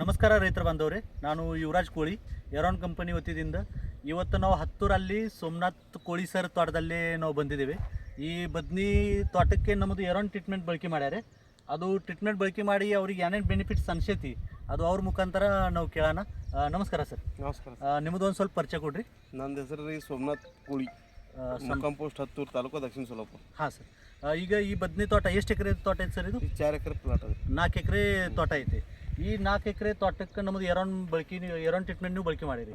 ನಮಸ್ಕಾರ ರೈತರ ಬಾಂಧವ್ರೆ. ನಾನು ಯುವರಾಜ್ ಕೋಳಿ ಎರೋನ್ ಕಂಪನಿ ವತಿಯಿಂದ ಇವತ್ತು ನಾವು ಹತ್ತೂರಲ್ಲಿ ಸೋಮನಾಥ್ ಕೋಳಿ ಸರ್ ತೋಟದಲ್ಲಿ ನಾವು ಬಂದಿದ್ದೇವೆ. ಈ ಬದ್ನಿ ತೋಟಕ್ಕೆ ನಮ್ಮದು ಎರೋನ್ ಟ್ರೀಟ್ಮೆಂಟ್ ಬಳಕೆ ಮಾಡ್ಯಾರೆ. ಅದು ಟ್ರೀಟ್ಮೆಂಟ್ ಬಳಕೆ ಮಾಡಿ ಅವ್ರಿಗೆ ಏನೇನು ಬೆನಿಫಿಟ್ಸ್ ಅನ್ಸೈತಿ ಅದು ಅವ್ರ ಮುಖಾಂತರ ನಾವು ಕೇಳೋಣ. ನಮಸ್ಕಾರ ಸರ್. ನಮಸ್ಕಾರ ನಿಮ್ಮದು ಒಂದು ಸ್ವಲ್ಪ ಪರಿಚಯ ಕೊಡ್ರಿ. ನಂದು ಹೆಸರು ರೀ ಸೋಮನಾಥ್ ಕೋಳಿ. ಕಂಪೋಸ್ಟ್ ಹತ್ತೂರು ತಾಲೂಕು ದಕ್ಷಿಣ ಸೋಲಾಪುರ. ಹಾಂ ಸರ್. ಈಗ ಈ ಬದ್ನಿ ತೋಟ ಎಷ್ಟು ಎಕರೆ ತೋಟ ಐತೆ ಸರ್ ಇದು? ಚಾರ್ ಎಕರೆ ತೋಟ ನಾಲ್ಕು ಎಕರೆ ತೋಟ ಐತೆ. ಈ ನಾಲ್ಕು ಎಕರೆ ತೋಟಕ್ಕೆ ನಮ್ದು ಎರೋನ್ ಬಳಕೆ ಎರೋನ್ ಟ್ರೀಟ್ಮೆಂಟ್ ನೀವು ಬಳಕೆ ಮಾಡಿರಿ.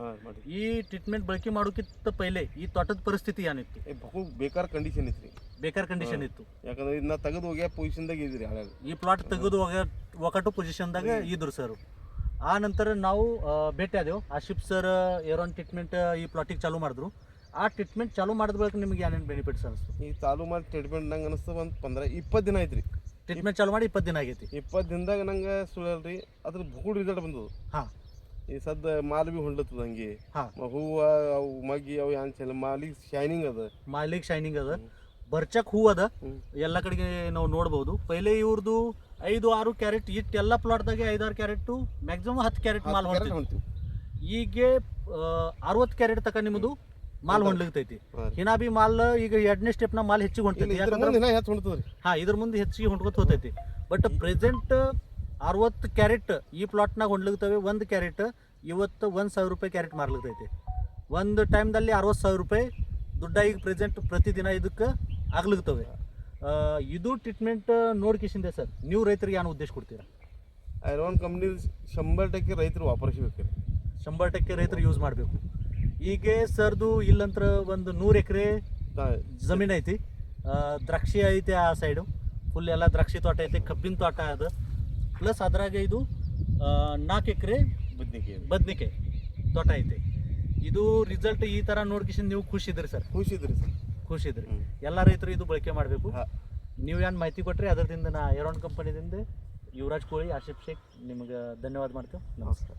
ಈ ಟ್ರೀಟ್ಮೆಂಟ್ ಬಳಕೆ ಮಾಡೋಕ್ಕಿಂತ ಪೈಲೆ ಈ ತೋಟದ ಪರಿಸ್ಥಿತಿ ಏನಿತ್ತು? ಬಹು ಬೇಕಾರ ಕಂಡೀಷನ್ ಇತ್ತು ಬೇಕಾರ ಕಂಡೀಷನ್ ಇತ್ತು. ಯಾಕಂದ್ರೆ ಇದನ್ನ ತೆಗೆದು ಹೋಗ್ಯ ಪೊಸಿಷನ್ದಾಗ ಇದ್ರಿ ಈ ಪ್ಲಾಟ್ ತೆಗೆದು ಹೋಗ ಒಕಟು ಪೊಸಿಷನ್ದಾಗ ಇದ್ರು ಸರ್ ಆ ನಂತರ ನಾವು ಭೇಟಿ ಆದೆವು. ಆಶಿಫ್ ಸರ್ ಎರೋನ್ ಟ್ರೀಟ್ಮೆಂಟ್ ಈ ಪ್ಲಾಟಿಗೆ ಚಾಲೂ ಮಾಡಿದ್ರು. ಆ ಟ್ರೀಟ್ಮೆಂಟ್ ಚಾಲೂ ಮಾಡಿದ ಬಳಿಕ ನಿಮಗೆ ಏನೇನು ಬೆನಿಫಿಟ್ಸ್ ಅನಿಸ್ತು? ಈ ಚಾಲೂ ಮಾಡಿ ಟ್ರೀಟ್ಮೆಂಟ್ ನಂಗೆ ಅನಿಸ್ತು ಒಂದು ಪಂದ್ರ ಇಪ್ಪತ್ತು ದಿನ ಐತ್ರಿ. ಟ್ರೀಟ್ಮೆಂಟ್ ಚಾಲು ಮಾಡಿ ಇಪ್ಪತ್ತು ದಿನ ಆಗೈತಿ. ಇಪ್ಪತ್ತು ದಿನದಾಗ ನಂಗೆ ಸುಳಲ್ರಿ ಅದ್ರ ಗುಡ್ ರಿಸಲ್ಟ್ ಬಂದದು. ಹಾಂ. ಈ ಸದ್ದ ಮಾಲ್ ಬಿ ಹೊಂಡ್ಲತ್ತದ ಹಂಗೆ. ಹಾಂ. ಹೂವು ಅವು ಮಗ್ಗಿ ಅವು ಏನ್ ಚೆಲ್ಲ ಮಾಲಿಗೆ ಶೈನಿಂಗ್ ಅದ. ಮಾಲಿಕ್ ಶೈನಿಂಗ್ ಅದ. ಬರ್ಚಕ್ ಹೂ ಅದ. ಹ್ಮ್. ಎಲ್ಲ ಕಡೆಗೆ ನಾವು ನೋಡ್ಬೋದು. ಪೈಲೆ ಇವ್ರದ್ದು ಐದು ಆರು ಕ್ಯಾರೆಟ್ ಇಟ್ಟು ಎಲ್ಲ ಪ್ಲಾಟ್ದಾಗೆ ಐದಾರು ಕ್ಯಾರೆಟ್ಟು ಮ್ಯಾಕ್ಸಿಮಮ್ ಹತ್ತು ಕ್ಯಾರೆಟ್ ಮಾಲ್ ಹೊಂಡ್ತಿತ್ತು ಈಗ ಅರವತ್ತು ಕ್ಯಾರೆಟ್ ತಕ ನಿಮ್ಮದು ಮಾಲ್ ಹೊಂಡ್ಲಿಕ್ತೈತಿ ಹಿನಾಬಿ ಹಿನಾ ಬಿ ಮಾಲ್ ಈಗ ಎರಡನೇ ಸ್ಟೆಪ್ನ ಮಾಲ್ ಹೆಚ್ಚಿಗೆ ಹೊಂಟೈತಿ ಯಾಕಂದ್ರೆ ಹಾ ಇದ್ರ ಮುಂದೆ ಹೆಚ್ಚಿಗೆ ಹೊಂಟ್ಕೊತ ಹೋತೈತಿ. ಬಟ್ ಪ್ರೆಸೆಂಟ್ ಅರವತ್ತು ಕ್ಯಾರೆಟ್ ಈ ಪ್ಲಾಟ್ನಾಗ ಹೊಂಡ್ಲಿಕ್ತವೆ ಒಂದು ಕ್ಯಾರೆಟ್ ಇವತ್ತು ಒಂದು ಸಾವಿರ ರೂಪಾಯಿ ಕ್ಯಾರೆಟ್ ಮಾರ್ಲಿಕ್ತೈತಿ ಒಂದು ಟೈಮ್ದಲ್ಲಿ ಅರವತ್ತು ಸಾವಿರ ರೂಪಾಯಿ ದುಡ್ಡ ಈಗ ಪ್ರೆಸೆಂಟ್ ಪ್ರತಿದಿನ ಇದಕ್ಕೆ ಆಗ್ಲಿಕ್ತವೆ ಆ, ಇದು ಟ್ರೀಟ್ಮೆಂಟ್ ನೋಡ್ಕಿಸಿಂದೆ ಸರ್. ನೀವು ರೈತರಿಗೆ ಏನು ಉದ್ದೇಶ ಕೊಡ್ತೀರಾ? ಐರೋನ್ ಕಂಪ್ನಿ ಶಂಬರ್ ಟಕ್ಕೆ ರೈತರು ವಾಪರಿಸಬೇಕು ಶಂಬರ್ ಟಕ್ಕೆ ರೈತರು ಯೂಸ್ ಮಾಡಬೇಕು. ಈಗ ಸರ್ದು ಇಲ್ಲಂತ್ರ ಒಂದು ನೂರು ಎಕರೆ ಜಮೀನು ಐತಿ. ದ್ರಾಕ್ಷಿ ಐತಿ ಆ ಸೈಡು. ಫುಲ್ ಎಲ್ಲ ದ್ರಾಕ್ಷಿ ತೋಟ ಐತಿ ಕಬ್ಬಿನ ತೋಟ ಅದ. ಪ್ಲಸ್ ಅದ್ರಾಗ ಇದು ನಾಲ್ಕು ಎಕರೆ ಬದ್ನಿಕಾಯಿ ಬದ್ನಿಕಾಯಿ ತೋಟ ಐತಿ. ಇದು ರಿಸಲ್ಟ್ ಈ ಥರ ನೋಡ್ಕಿಸಿ ನೀವು ಖುಷಿದ್ರಿ ಸರ್. ಖುಷಿದ್ರಿ ಸರ್. ಖುಷಿದ್ರಿ. ಎಲ್ಲ ರೈತರು ಇದು ಬಳಕೆ ಮಾಡಬೇಕು. ನೀವು ಏನು ಮಾಹಿತಿ ಕೊಟ್ರಿ ಅದರಿಂದ ನಾ ಎರೋನ್ ಕಂಪನಿದಿಂದ ಯುವರಾಜ್ ಕೋಳಿ ಆಶಿಫ್ ಶೇಖ್ ನಿಮಗೆ ಧನ್ಯವಾದ ಮಾಡ್ತೇವೆ. ನಮಸ್ಕಾರ.